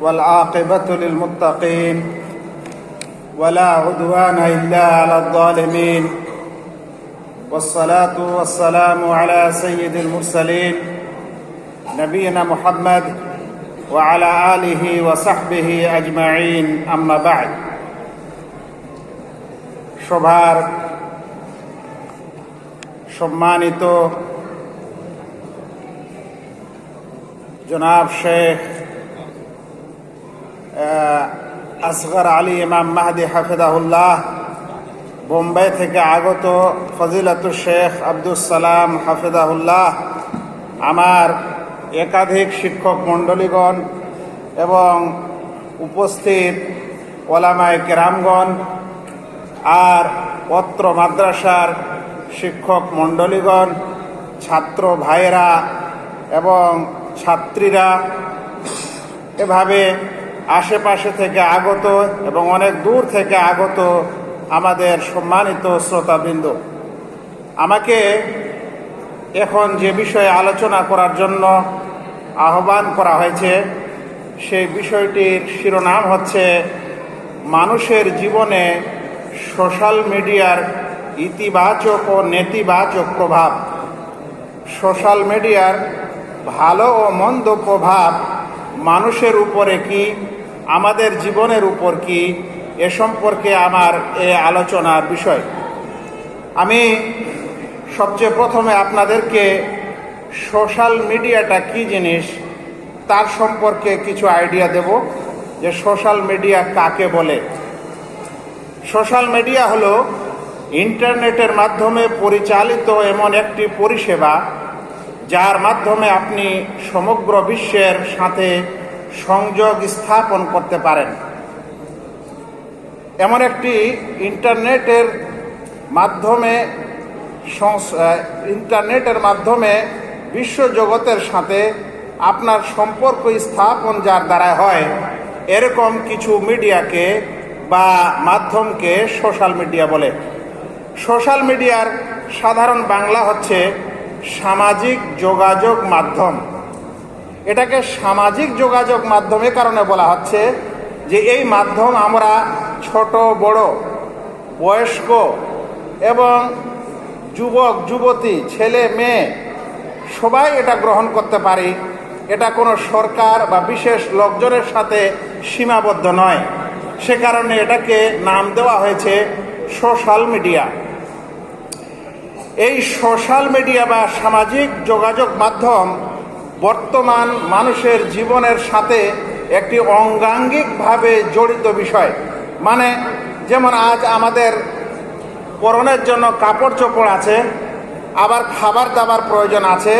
والعاقبة للمتقين ولا عدوان إلا على الظالمين والصلاة والسلام على سيد المرسلين نبينا محمد وعلى آله وصحبه أجمعين أما بعد সভার সম্মানিত জনাব শেখ আসগর আলী ইমাম মাহদি হাফিদাহুল্লাহ, বোম্বাই থেকে আগত ফজিলাতুর শেখ আব্দুল সালাম হাফিদাহুল্লাহ, আমার একাধিক শিক্ষক মণ্ডলীগণ এবং উপস্থিত ওলামায় কেরামগণ আর পত্র মাদ্রাসার শিক্ষক মণ্ডলীগণ, ছাত্র ভাইয়েরা এবং ছাত্রীরা এভাবে আশেপাশে থেকে আগত এবং অনেক দূর থেকে আগত আমাদের সম্মানিত শ্রোতাবৃন্দ। আমাকে এখন যে বিষয়ে আলোচনা করার জন্য আহ্বান করা হয়েছে, সেই বিষয়টির শিরোনাম হচ্ছে মানুষের জীবনে সোশ্যাল মিডিয়ার ইতিবাচক ও নেতিবাচক প্রভাব। সোশ্যাল মিডিয়ার ভালো ও মন্দ প্রভাব মানুষের উপরে কি আমাদের জীবনের উপর কি এ সম্পর্কে আমার এ আলোচনার বিষয়? আমি সবচেয়ে প্রথমে আপনাদেরকে সোশ্যাল মিডিয়াটা কি জিনিস তার সম্পর্কে কিছু আইডিয়া দেব যে সোশ্যাল মিডিয়া কাকে বলে। সোশ্যাল মিডিয়া হলো ইন্টারনেটের মাধ্যমে পরিচালিত এমন একটি পরিষেবা যার মাধ্যমে আপনি সমগ্র বিশ্বের সাথে সংযোগ স্থাপন করতে পারেন। এমন একটি ইন্টারনেটের মাধ্যমে ইন্টারনেটের মাধ্যমে বিশ্বজগতের সাথে আপনার সম্পর্ক স্থাপন যার দ্বারা হয়, এরকম কিছু মিডিয়াকে বা মাধ্যমকে সোশ্যাল মিডিয়া বলে। সোশ্যাল মিডিয়ার সাধারণ বাংলা হচ্ছে সামাজিক যোগাযোগ মাধ্যম। এটাকে সামাজিক যোগাযোগ মাধ্যমে কারণে বলা হচ্ছে যে এই মাধ্যম আমরা ছোট, বড়, বয়স্ক এবং যুবক, যুবতী, ছেলে, মেয়ে সবাই এটা গ্রহণ করতে পারি। এটা কোনো সরকার বা বিশেষ লোকজনের সাথে সীমাবদ্ধ নয়। সে কারণে এটাকে নাম দেওয়া হয়েছে সোশ্যাল মিডিয়া। এই সোশ্যাল মিডিয়া বা সামাজিক যোগাযোগ মাধ্যম বর্তমান মানুষের জীবনের সাথে একটি অঙ্গাঙ্গিকভাবে জড়িত বিষয়। মানে যেমন আজ আমাদের পরনের জন্য কাপড় চোপড় আছে, আবার খাবার দাবার প্রয়োজন আছে,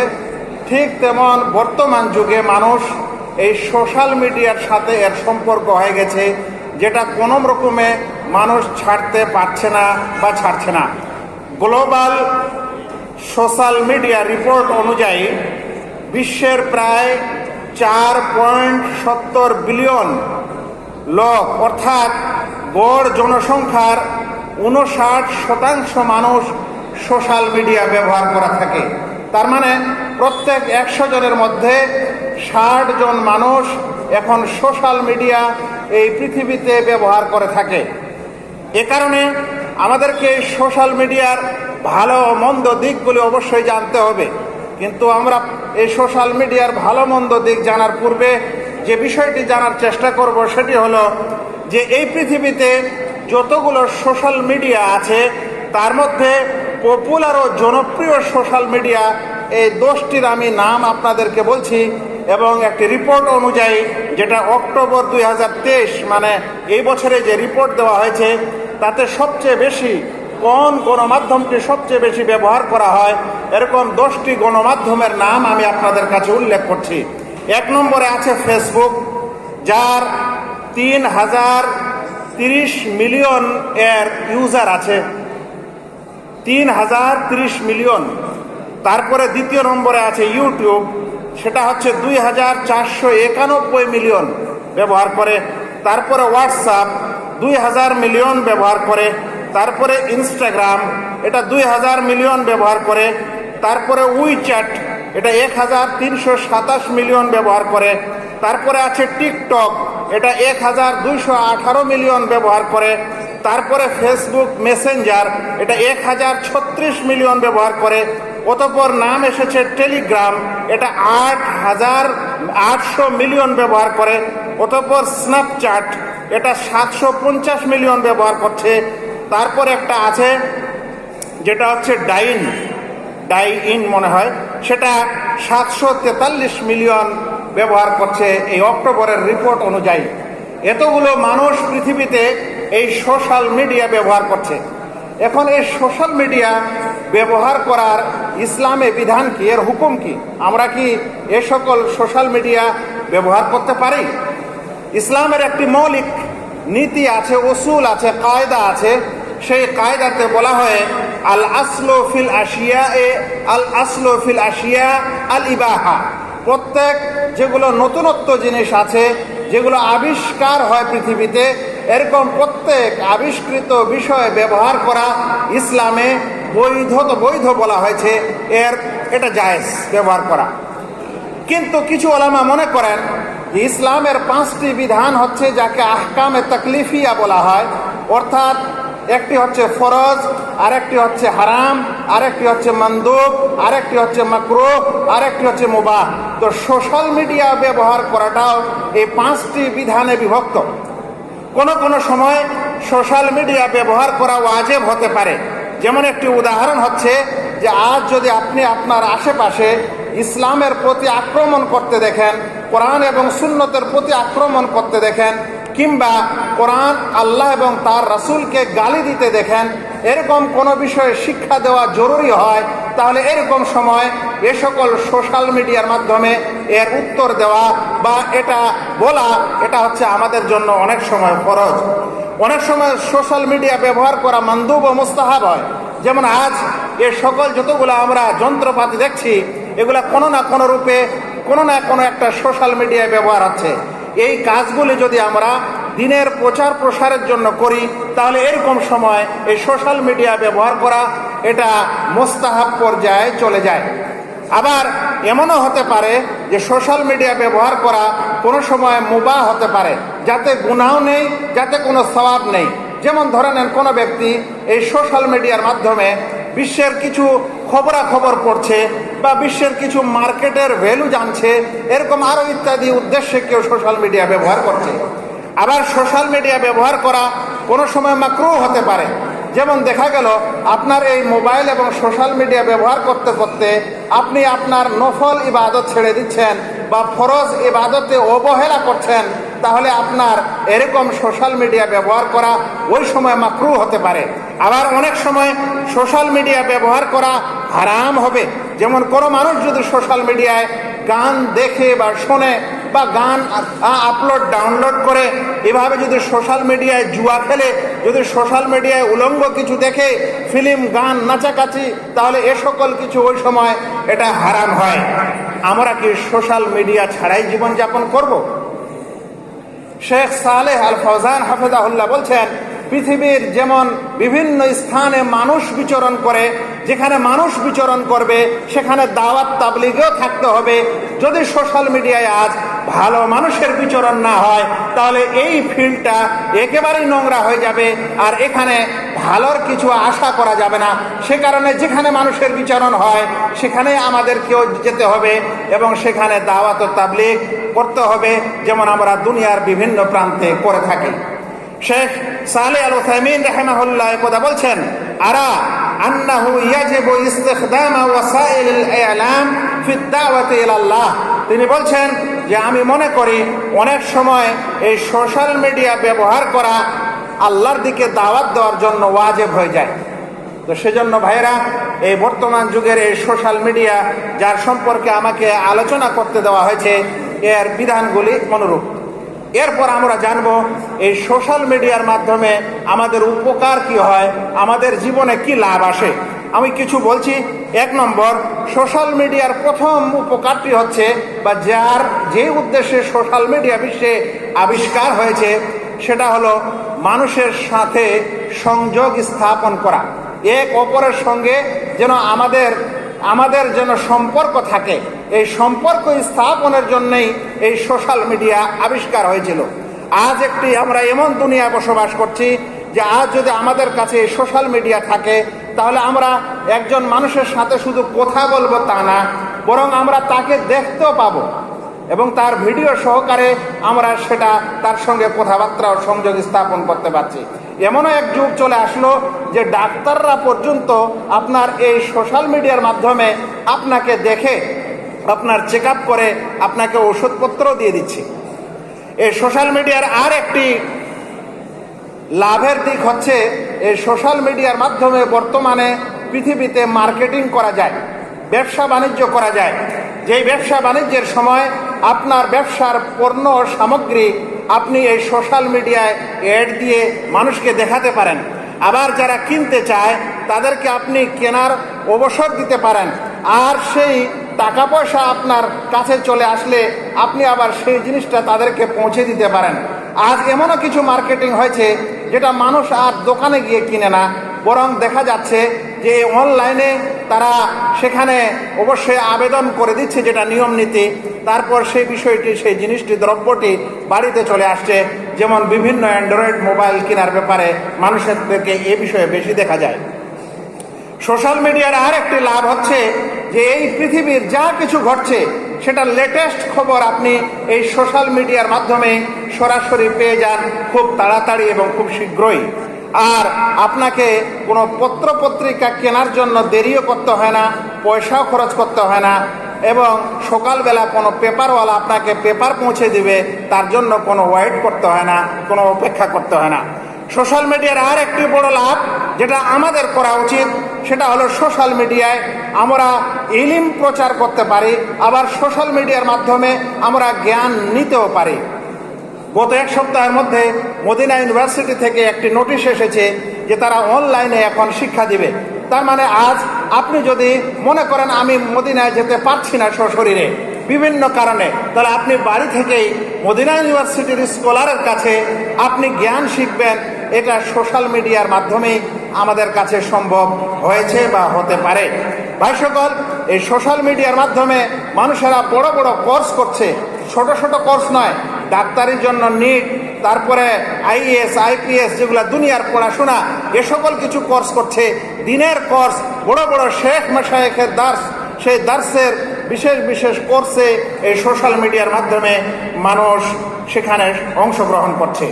ঠিক তেমন বর্তমান যুগে মানুষ এই সোশ্যাল মিডিয়ার সাথে এর সম্পর্ক হয়ে গেছে, যেটা কোনো রকমে মানুষ ছাড়তে পারছে না বা ছাড়ছে না। গ্লোবাল সোশ্যাল মিডিয়া রিপোর্ট অনুযায়ী বিশ্বের প্রায় চার পয়েন্ট সত্তর বিলিয়ন লোক, অর্থাৎ গড় জনসংখ্যার উনষাট শতাংশ মানুষ সোশ্যাল মিডিয়া ব্যবহার করা থাকে। তার মানে প্রত্যেক একশো জনের মধ্যে ষাট জন মানুষ এখন সোশ্যাল মিডিয়া এই পৃথিবীতে ব্যবহার করে থাকে। এ কারণে আমাদেরকে সোশ্যাল মিডিয়ার ভালো মন্দ দিকগুলি অবশ্যই জানতে হবে। কিন্তু আমরা এই সোশ্যাল মিডিয়ার ভালো মন্দ দিক জানার পূর্বে যে বিষয়টি জানার চেষ্টা করব সেটি হলো যে এই পৃথিবীতে যতগুলো সোশ্যাল মিডিয়া আছে, তার মধ্যে পপুলার ও জনপ্রিয় সোশ্যাল মিডিয়া এই দশটির আমি নাম আপনাদেরকে বলছি এবং একটি রিপোর্ট অনুযায়ী যেটা অক্টোবর দুই হাজার তেইশ মানে এই বছরে যে রিপোর্ট দেওয়া হয়েছে, তাতে সবচেয়ে বেশি কোন গণমাধ্যমটি সবচেয়ে বেশি ব্যবহার করা হয়, এরকম দশটি গণমাধ্যমের নাম আমি আপনাদের কাছে উল্লেখ করছি। এক নম্বরে আছে ফেসবুক যার তিন হাজার তিরিশ মিলিয়ন এর ইউজার আছে। তিন হাজার তিরিশ মিলিয়ন। তারপরে দ্বিতীয় নম্বরে আছে ইউটিউব সেটা হচ্ছে দুই হাজার চারশো একানব্বই মিলিয়ন ব্যবহার করে। তারপরে হোয়াটসঅ্যাপ দুই হাজার মিলিয়ন ব্যবহার করে। তারপরে ইনস্টাগ্রাম এটা দুই হাজার মিলিয়ন ব্যবহার করে। তারপরে উইচ্যাট এটা এক হাজার তিনশো সাতাশ মিলিয়ন ব্যবহার করে। তারপরে আছে টিকটক এটা এক হাজার দুইশো আঠারো মিলিয়ন ব্যবহার করে। তারপরে ফেসবুক মেসেঞ্জার এটা এক হাজার ছত্রিশ মিলিয়ন ব্যবহার করে। অতপর নাম এসেছে টেলিগ্রাম এটা আট হাজার আটশো মিলিয়ন ব্যবহার করে। অতপর স্ন্যাপচ্যাট এটা সাতশো পঞ্চাশ মিলিয়ন ব্যবহার করছে। তারপর একটা আছে যেটা হচ্ছে ডাইন ডাই ইন মনে হয়। সেটা সাতশো তেতাল্লিশ মিলিয়ন ব্যবহার করছে এই অক্টোবরের রিপোর্ট অনুযায়ী। এতগুলো মানুষ পৃথিবীতে এই সোশ্যাল মিডিয়া ব্যবহার করছে। এখন এই সোশ্যাল মিডিয়া ব্যবহার করার ইসলামে বিধান কি? এর হুকুম কি? আমরা কি এ সকল সোশ্যাল মিডিয়া ব্যবহার করতে পারি? ইসলামের একটি মৌলিক নীতি আছে ওসুল আছে, কায়দা আছে। সেই কায়দাতে বলা হয় আল আসলো ফিল আশিয়া এ আল আসলো ফিল আশিয়া আল ইবাহা প্রত্যেক যেগুলো নতুনত্ব জিনিস আছে, যেগুলো আবিষ্কার হয় পৃথিবীতে, এরকম প্রত্যেক আবিষ্কৃত বিষয় ব্যবহার করা ইসলামে বৈধ তো বৈধ বলা হয়েছে, এর, এটা জায়েজ ব্যবহার করা। কিন্তু কিছু ওলামা মনে করেন ইসলামের পাঁচটি বিধান হচ্ছে যাকে আহকামে তকলিফিয়া বলা হয়। অর্থাৎ একটি হচ্ছে ফরজ, আরেকটি হচ্ছে হারাম, আরেকটি হচ্ছে মন্দুব, আরেকটি হচ্ছে মাকরু আরেকটি হচ্ছে মুবাহ। তো সোশ্যাল মিডিয়া ব্যবহার করাটাও এই পাঁচটি বিধানে বিভক্ত। কোনো কোনো সময় সোশ্যাল মিডিয়া ব্যবহার করা ওয়াজেব হতে পারে। যেমন একটি উদাহরণ হচ্ছে যে আজ যদি আপনি আপনার আশেপাশে ইসলামের প্রতি আক্রমণ করতে দেখেন, কোরআন এবং সুন্নতের প্রতি আক্রমণ করতে দেখেন, কিংবা কোরআন আল্লাহ এবং তার রাসূলকে গালি দিতে দেখেন, এরকম কোনো বিষয়ে শিক্ষা দেওয়া জরুরি হয়, তাহলে এরকম সময় এ সকল সোশ্যাল মিডিয়ার মাধ্যমে এর উত্তর দেওয়া বা এটা বলা, এটা হচ্ছে আমাদের জন্য অনেক সময় ফরজ। অনেক সময় সোশ্যাল মিডিয়া ব্যবহার করা মান্দুব ও মুস্তাহাব হয়। যেমন আজ এ সকল যতগুলো আমরা যন্ত্রপাতি দেখছি এগুলা কোনো না কোনো রূপে, কোনো না কোনো একটা সোশ্যাল মিডিয়ায় ব্যবহার আছে। এই কাজগুলি যদি আমরা দিনের প্রচার প্রসারের জন্য করি, তাহলে এরকম সময় এই সোশ্যাল মিডিয়া ব্যবহার করা, এটা মোস্তাহাব পর্যায়ে চলে যায়। আবার এমনও হতে পারে যে সোশ্যাল মিডিয়া ব্যবহার করা কোনো সময় মুবাহ হতে পারে, যাতে গুণাও নেই, যাতে কোনো স্বভাব নেই। যেমন ধরে নেন কোনো ব্যক্তি এই সোশ্যাল মিডিয়ার মাধ্যমে বিশ্বের কিছু খবরাখবর পড়ছে বা বিশ্বের কিছু মার্কেটের ভ্যালু জানছে, এরকম আরও ইত্যাদি উদ্দেশ্যে কেউ সোশ্যাল মিডিয়া ব্যবহার করছে। আবার সোশ্যাল মিডিয়া ব্যবহার করা কোনো সময় মাকরু হতে পারে। যেমন দেখা গেল, আপনার এই মোবাইল এবং সোশ্যাল মিডিয়া ব্যবহার করতে করতে আপনি আপনার নফল ইবাদত ছেড়ে দিচ্ছেন বা ফরজ ইবাদতে অবহেলা করছেন। তাহলে আপনার এরকম সোশ্যাল মিডিয়া ব্যবহার করা ওই সময় মাকরু হতে পারে। আবার অনেক সময় সোশ্যাল মিডিয়া ব্যবহার করা হারাম হবে। যেমন কোনো মানুষ যদি সোশ্যাল মিডিয়ায় গান দেখে বা শোনে বা গান আপলোড ডাউনলোড করে, এভাবে যদি সোশ্যাল মিডিয়ায় জুয়া খেলে, যদি সোশ্যাল মিডিয়ায় উলঙ্গ কিছু দেখে ফিল্ম গান, নাচাকাচি, তাহলে এ সকল কিছু ওই সময় এটা হারাম হয়। আমরা কি সোশ্যাল মিডিয়া ছাড়াই জীবনযাপন করব? শেখ সালেহ আল ফৌজান হাফেজাহুল্লাহ বলছেন, পৃথিবীর যেমন বিভিন্ন স্থানে মানুষ বিচরণ করে, যেখানে মানুষ বিচরণ করবে, সেখানে দাওয়াত তাবলিগেও থাকতে হবে। যদি সোশ্যাল মিডিয়ায় আজ ভালো মানুষের বিচরণ না হয়, তাহলে এই ফিল্ডটা একেবারেই নোংরা হয়ে যাবে আর এখানে ভালোর কিছু আশা করা যাবে না। সে কারণে যেখানে মানুষের বিচরণ হয়, সেখানে আমাদেরকেও যেতে হবে এবং সেখানে দাওয়াত তাবলিগ করতে হবে, যেমন আমরা দুনিয়ার বিভিন্ন প্রান্তে করে থাকি। শেখ সালে আল ওসাইমিন রাহেমাহুল্লাহ কথা বলছেন, আরা আন্নাহু ইয়াজিবু ইস্তিখদামা ওয়াসাইল আল-ইলাম ফি দাওয়াতি ইলাল্লাহ। তিনি বলছেন যে আমি মনে করি অনেক সময় এই সোশ্যাল মিডিয়া ব্যবহার করা আল্লাহর দিকে দাওয়াত দেওয়ার জন্য ওয়াজেব হয়ে যায়। তো সেজন্য ভাইরা এই বর্তমান যুগের এই সোশ্যাল মিডিয়া যার সম্পর্কে আমাকে আলোচনা করতে দেওয়া হয়েছে, এর বিধানগুলি অনুরূপ। এরপর আমরা জানব এই সোশ্যাল মিডিয়ার মাধ্যমে আমাদের উপকার কি হয়, আমাদের জীবনে কি লাভ আসে। আমি কিছু বলছি এক নম্বর সোশ্যাল মিডিয়ার প্রথম উপকারটি হচ্ছে বা যার যে উদ্দেশ্যে সোশ্যাল মিডিয়া বিশ্বে আবিষ্কার হয়েছে, সেটা হলো মানুষের সাথে সংযোগ স্থাপন করা। এক অপরের সঙ্গে যেন আমাদের আমাদের যেন সম্পর্ক থাকে। এই সম্পর্ক স্থাপনের জন্যই এই সোশ্যাল মিডিয়া আবিষ্কার হয়েছিল। আজ একটি আমরা এমন দুনিয়ায় বসবাস করছি যে আজ যদি আমাদের কাছে সোশ্যাল মিডিয়া থাকে তাহলে আমরা একজন মানুষের সাথে শুধু কথা বলব তা না, বরং আমরা তাকে দেখতেও পাবো। এবং তার ভিডিও সহকারে আমরা সেটা তার সঙ্গে কথাবার্তা ও সংযোগ স্থাপন করতে পারছি। এমনও এক যুগ চলে আসলো যে ডাক্তাররা পর্যন্ত আপনার এই সোশ্যাল মিডিয়ার মাধ্যমে আপনাকে দেখে, আপনার চেক করে আপনাকে ওষুধপত্র দিয়ে দিচ্ছে। এই সোশ্যাল মিডিয়ার আর একটি লাভের দিক হচ্ছে এই সোশ্যাল মিডিয়ার মাধ্যমে বর্তমানে পৃথিবীতে মার্কেটিং করা যায়, ব্যবসা বাণিজ্য করা যায়। যেই ব্যবসা বাণিজ্যের সময় আপনার ব্যবসার পণ্য সামগ্রী আপনি এই সোশ্যাল মিডিয়ায় অ্যাড দিয়ে মানুষকে দেখাতে পারেন। আবার যারা কিনতে চায়, তাদেরকে আপনি কেনার অবসর দিতে পারেন। আর সেই টাকা পয়সা আপনার কাছে চলে আসলে আপনি আবার সেই জিনিসটা তাদেরকে পৌঁছে দিতে পারেন। আজ এমনও কিছু মার্কেটিং হয়েছে যেটা মানুষ আর দোকানে গিয়ে কিনে না, বরং দেখা যাচ্ছে যে অনলাইনে তারা সেখানে অবশ্যই আবেদন করে দিচ্ছে যেটা নিয়ম নীতি। তারপর সেই বিষয়টি, সেই জিনিসটি, দ্রব্যটি বাড়িতে চলে আসছে। যেমন বিভিন্ন অ্যান্ড্রয়েড মোবাইল কেনার ব্যাপারে মানুষের থেকে এ বিষয়ে বেশি দেখা যায়। সোশ্যাল মিডিয়ার আর একটি লাভ হচ্ছে যে এই পৃথিবীর যা কিছু ঘটছে, সেটা লেটেস্ট খবর আপনি এই সোশ্যাল মিডিয়ার মাধ্যমে সরাসরি পেয়ে যান খুব তাড়াতাড়ি এবং খুব শীঘ্রই। আর আপনাকে কোনো পত্র পত্রিকা কেনার জন্য দেরিও করতে হয় না, পয়সাও খরচ করতে হয় না, এবং সকালবেলা কোনো পেপারওয়ালা আপনাকে পেপার পৌঁছে দিবে, তার জন্য কোনো ওয়েট করতে হয় না, কোনো অপেক্ষা করতে হয় না। সোশ্যাল মিডিয়ার আর একটি বড় লাভ, যেটা আমাদের করা উচিত সেটা হলো সোশ্যাল মিডিয়ায় আমরা ইলিম প্রচার করতে পারি, আবার সোশ্যাল মিডিয়ার মাধ্যমে আমরা জ্ঞান নিতেও পারি। গত এক সপ্তাহের মধ্যে মদিনা ইউনিভার্সিটি থেকে একটি নোটিশ এসেছে যে তারা অনলাইনে এখন শিক্ষা দিবে। তার মানে আজ আপনি যদি মনে করেন আমি মদিনায় যেতে পারছি না সশরীরে, বিভিন্ন কারণে, তাহলে আপনি বাড়ি থেকেই মদিনা ইউনিভার্সিটির স্কলারের কাছে আপনি জ্ঞান শিখবেন। এটা সোশ্যাল মিডিয়ার মাধ্যমেই আমাদের কাছে সম্ভব হয়েছে বা হতে পারে। ভাই সকল, এই সোশ্যাল মিডিয়ার মাধ্যমে মানুষেরা বড় বড় কোর্স করছে। ছোট ছোট কোর্স নয়, ডাক্তারির জন্য নিট তারপরে আইএস আইপিএস যেগুলো দুনিয়ার পড়াশোনা, এ সকল কিছু কোর্স করছে। দিনের কোর্স বড় বড় শেখ মশায়েখের দার্স, সেই দার্সের বিশেষ বিশেষ কোর্সে এই সোশ্যাল মিডিয়ার মাধ্যমে মানুষ সেখানে অংশগ্রহণ করছে।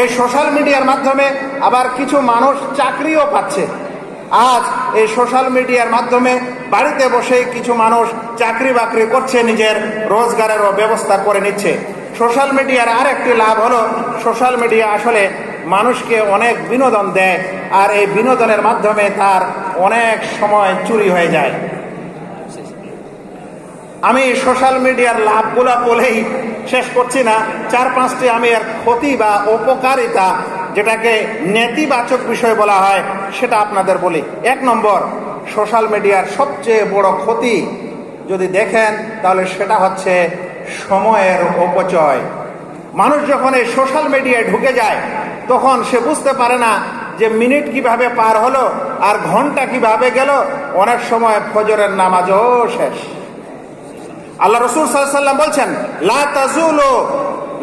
এই সোশ্যাল মিডিয়ার মাধ্যমে আবার কিছু মানুষ চাকরিও পাচ্ছে। আজ এই সোশ্যাল মিডিয়ার মাধ্যমে বাড়িতে বসে কিছু মানুষ চাকরি বাকরি করছে, নিজের রোজগারেরও ব্যবস্থা করে নিচ্ছে। সোশ্যাল মিডিয়ার আর একটি লাভ হলো সোশ্যাল মিডিয়া আসলে মানুষকে অনেক বিনোদন দেয়, আর এই বিনোদনের মাধ্যমে তার অনেক সময় চুরি হয়ে যায়। আমি সোশ্যাল মিডিয়ার লাভগুলো বলেই শেষ করছি না। চার পাঁচটি আমি এর ক্ষতি বা উপকারিতা যেটাকে নেতিবাচক বিষয় বলা হয়, সেটা আপনাদের বলি। এক নম্বর সোশ্যাল মিডিয়ার সবচেয়ে বড় ক্ষতি যদি দেখেন, তাহলে সেটা হচ্ছে সময়ের অপচয়। মানুষ যখন এই সোশ্যাল মিডিয়ায় ঢুকে যায়, তখন সে বুঝতে পারে না যে মিনিট কীভাবে পার হলো আর ঘণ্টা কীভাবে গেল। অনেক সময় ফজরের নামাজও শেষ। আল্লাহ রসুল সাল্লাম বলছেন, লা তাজুলু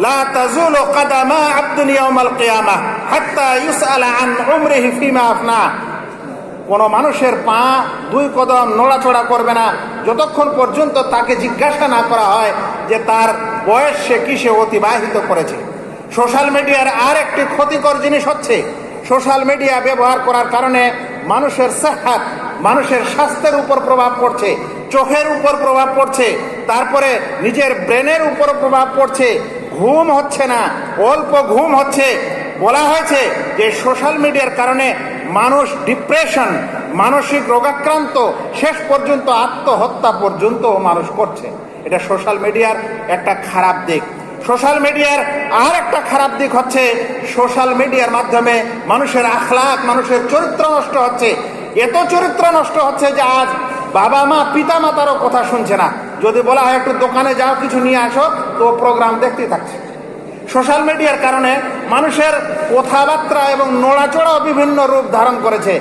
লা তাজুলু কাদামা আব্দুন ইয়াউমাল কিয়ামাহ হাত্তা ইউসআলা আন উমরিহি ফিমা আফনা। কোন মানুষের পা দুই কদম নড়াচড়া করবে না। যতক্ষণ পর্যন্ত তাকে জিজ্ঞাসা না করা হয় যে তার বয়স সে কিসে অতিবাহিত করেছে। সোশ্যাল মিডিয়ার আর একটি ক্ষতিকর জিনিস হচ্ছে, সোশ্যাল মিডিয়া ব্যবহার করার কারণে মানুষের সেহাত, মানুষের স্বাস্থ্যের উপর প্রভাব পড়ছে, চোখের উপর প্রভাব পড়ছে। তারপরে নিজের ব্রেনের উপর প্রভাব পড়ছে, ঘুম হচ্ছে না, অল্প ঘুম হচ্ছে। বলা হয়েছে যে সোশ্যাল মিডিয়ার কারণে মানুষ ডিপ্রেশন, মানসিক রোগাক্রান্ত, শেষ পর্যন্ত আত্মহত্যা পর্যন্ত মানুষ করছে। এটা সোশ্যাল মিডিয়ার একটা খারাপ দিক। সোশ্যাল মিডিয়ার আর একটা খারাপ দিক হচ্ছে সোশ্যাল মিডিয়ার মাধ্যমে মানুষের আখলাক মানুষের চরিত্র নষ্ট হচ্ছে। এত চরিত্র নষ্ট হচ্ছে যে আজ বাবা মা, পিতা মাতারও কথা শুনছে না। যদি বলা হয় একটু দোকানে যাও, কিছু নিয়ে আসো, তো প্রোগ্রাম দেখতেই থাকছে। সোশ্যাল মিডিয়ার কারণে মানুষের কথাবার্তা এবং নড়াচড়াও বিভিন্ন রূপ ধারণ করেছে।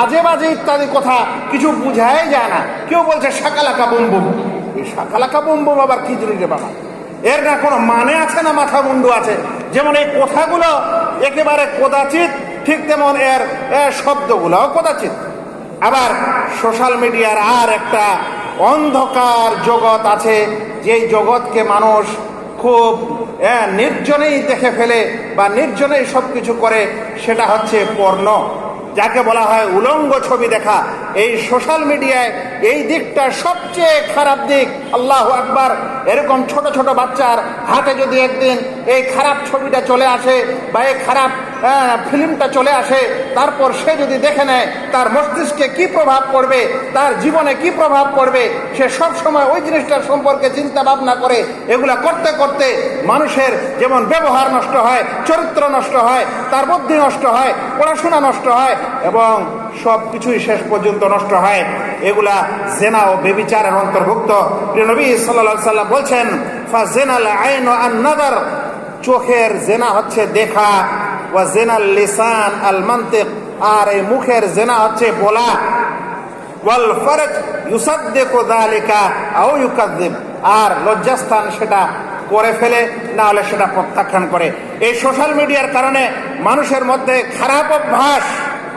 আজে বাজে ইত্যাদি কথা কিছু বুঝাই যায় না। কেউ বলছে শাকালাকা বুম বুম। এই শাকালাকা বুম বুম আবার কি রে বাবা? এর না কোনো মানে আছে না মাথা মুন্ডু আছে? যেমন এই কথাগুলো একেবারে কদাচিৎ ঠিক তেমন এর শব্দগুলোও কদাচিৎ। আবার সোশ্যাল মিডিয়ার আর একটা অন্ধকার জগৎ আছে, যেই জগৎকে মানুষ খুব নির্জনেই দেখে ফেলে বা নির্জনেই সব কিছু করে, সেটা হচ্ছে পর্ণ। যাকে বলা হয় উলঙ্গ ছবি দেখা। এই সোশ্যাল মিডিয়ায় এই দিকটা সবচেয়ে খারাপ দিক। আল্লাহ আকবার। এরকম ছোট ছোট বাচ্চার হাতে যদি একদিন এই খারাপ ছবিটা চলে আসে বা এই খারাপ ফিল্মটা চলে আসে, তারপর সে যদি দেখে নেয় তার মস্তিষ্কে কি প্রভাব পড়বে, তার জীবনে কি প্রভাব পড়বে, সে সব সময় ওই জিনিসটার সম্পর্কে চিন্তা ভাবনা করে, এগুলা করতে করতে মানুষের যেমন ব্যবহার নষ্ট হয়, চরিত্র নষ্ট হয়, তার বুদ্ধি নষ্ট হয়, পড়াশোনা নষ্ট হয় এবং সব কিছুই শেষ পর্যন্ত নষ্ট হয়। এগুলা জেনা ও বেবিচারের অন্তর্ভুক্ত। নবী সাল্লাল্লাহু সাল্লাম বলছেন ফা জেনাল আইন আন নাদার চোখের জেনা হচ্ছে দেখা। ওয়া জেনাল লিসান আল আর এই মুখের জেনা হচ্ছে বলা। ওয়াল ফরজ ইউসাদ্দিকু যালিকা আও ইউকাযযিব আর লজ্জাস্থান সেটা করে ফেলে, না হলে সেটা প্রত্যাখ্যান করে। এই সোশ্যাল মিডিয়ার কারণে মানুষের মধ্যে খারাপ অভ্যাস,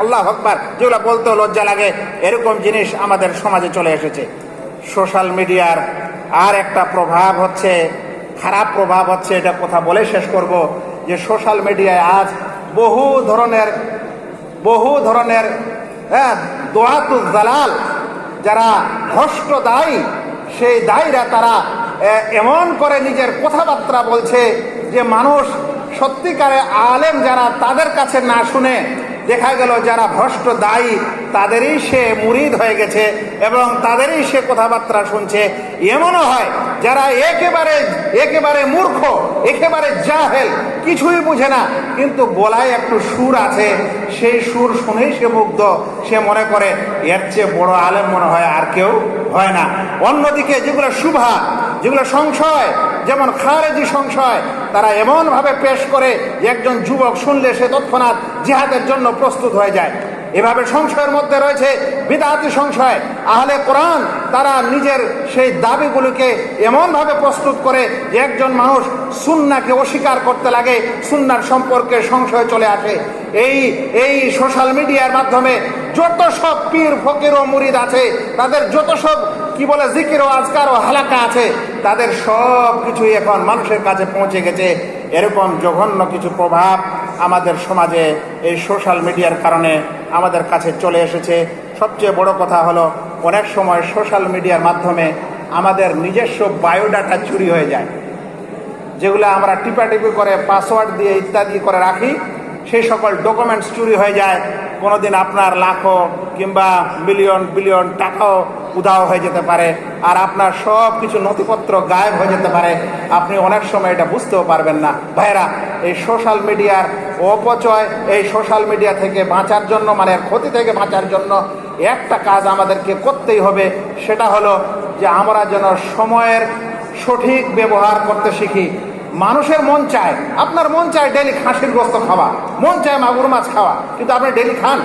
আল্লাহ আকবার, যেগুলো বলতে লজ্জা লাগে, এরকম জিনিস আমাদের সমাজে চলে এসেছে। সোশ্যাল মিডিয়ার আর একটা প্রভাব হচ্ছে, খারাপ প্রভাব হচ্ছে, এটা কথা বলে শেষ করব। যে সোশ্যাল মিডিয়ায় আজ বহু ধরনের বহু ধরনের হ্যাঁ দোয়াতুল জালাল, যারা ভ্রষ্ট দায়ী, সেই দায়ীরা তারা এমন করে নিজের কথাবার্তা বলছে যে মানুষ সত্যিকারে আলেম যারা তাদের কাছে না শুনে দেখা গেল যারা ভ্রষ্ট দায়ী তাদেরই সে মুরিদ হয়ে গেছে এবং তাদেরই সে কথাবার্তা শুনছে। এমনও হয়, যারা একেবারে একেবারে মূর্খ, একেবারে জাহেল, কিছুই বুঝে না, কিন্তু গলায় একটু সুর আছে। সেই সুর শুনেই সে মুগ্ধ। সে মনে করে, এর চেয়ে বড় আলেম মনে হয় আর কেউ হয় না। অন্যদিকে যেগুলো শুভা, যেগুলো সংশয় যেমন খারেজি সংশয়, তারা এমনভাবে পেশ করে একজন যুবক শুনলে সে তৎক্ষণাৎ জিহাদের জন্য প্রস্তুত হয়ে যায়। এভাবে সংশয়ের মধ্যে রয়েছে বিদাতি সংশয়। আহলে কোরআন, তারা নিজের সেই দাবিগুলোকে এমনভাবে প্রস্তুত করে যে একজন মানুষ সুন্নাকে অস্বীকার করতে লাগে, সুন্নার সম্পর্কে সংশয় চলে আসে। এই এই সোশ্যাল মিডিয়ার মাধ্যমে যত সব পীর, ফকির ও মুরিদ আছে, তাদের যত সব কি বলে জিকির ও আজকার ও হালাকা আছে? তাদের সব কিছুই এখন মানুষের কাছে পৌঁছে গেছে। এরকম জঘন্য কিছু প্রভাব আমাদের সমাজে এই সোশ্যাল মিডিয়ার কারণে আমাদের কাছে চলে এসেছে। সবচেয়ে বড় কথা হলো, অনেক সময় সোশ্যাল মিডিয়ার মাধ্যমে আমাদের নিজস্ব বায়োডাটা চুরি হয়ে যায়। যেগুলো আমরা টিপাটিপি করে, পাসওয়ার্ড দিয়ে ইত্যাদি করে রাখি সেই সকল ডকুমেন্টস চুরি হয়ে যায়, কোনোদিন আপনার লাখো কিংবা মিলিয়ন বিলিয়ন টাকাও উধাও হয়ে যেতে পারে, আর আপনার সব কিছু নথিপত্র গায়েব হয়ে যেতে পারে। আপনি অনেক সময় এটা বুঝতেও পারবেন না। ভাইরা এই সোশ্যাল মিডিয়ার অপচয়, এই সোশ্যাল মিডিয়া থেকে বাঁচার জন্য মানে ক্ষতি থেকে বাঁচার জন্য একটা কাজ আমাদেরকে করতেই হবে, সেটা হলো যে আমরা যেন সময়ের সঠিক ব্যবহার করতে শিখি। মানুষের মন চায়, আপনার মন চায় ডেলি খাসির গোস্ত খাওয়া। মন চায় মাগুর মাছ খাওয়া, কিন্তু আপনি ডেলি খান।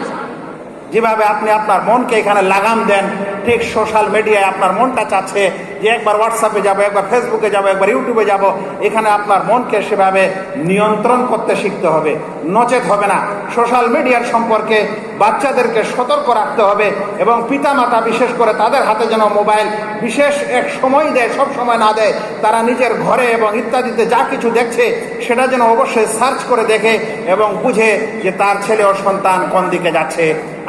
যেভাবে আপনি আপনার মনকে এখানে লাগাম দেন ঠিক সোশ্যাল মিডিয়ায় আপনার মনটা চাচ্ছে যে একবার হোয়াটসঅ্যাপে যাব, একবার ফেসবুকে যাব, একবার ইউটিউবে যাব, এখানে আপনার মনকে সেভাবে নিয়ন্ত্রণ করতে শিখতে হবে। নচেত হবে না। সোশ্যাল মিডিয়ার সম্পর্কে বাচ্চাদেরকে সতর্ক রাখতে হবে এবং পিতামাতা, বিশেষ করে তাদের হাতে যেন মোবাইল বিশেষ এক সময় দেয়, সব সময় না দেয়, তারা নিজের ঘরে এবং ইত্যাদিতে যা কিছু দেখছে, সেটা যেন অবশ্যই সার্চ করে দেখে এবং বুঝে যে তার ছেলে ও সন্তান কোন দিকে যাচ্ছে।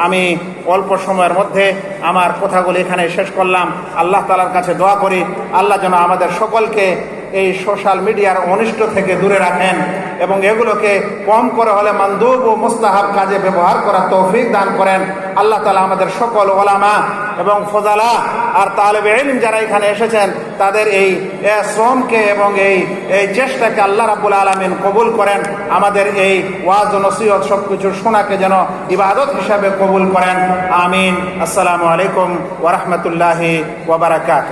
আমি অল্প সময়ের মধ্যে আমার কথাগুলি এখানে শেষ করলাম। আল্লাহ তালার কাছে দোয়া করি। আল্লাহ যেন আমাদের সকলকে এই সোশ্যাল মিডিয়ার অনিষ্ট থেকে দূরে রাখেন এবং এগুলোকে কম করে হলে মান্দুব ও মুস্তাহাব কাজে ব্যবহার করার তৌফিক দান করেন। আল্লাহ তালা আমাদের সকল ওলামা এবং ফজালা আর তালেব এলিম যারা এখানে এসেছেন, তাদের এই শ্রমকে এবং এই এই চেষ্টাকে আল্লাহ রাবুল আলমিন কবুল করেন। আমাদের এই ওয়াজ নসিহত সব কিছু শোনাকে যেন ইবাদত হিসাবে কবুল করেন। আমিন। আসসালামু আলাইকুম ওরহমতুল্লাহি ওবরাকাত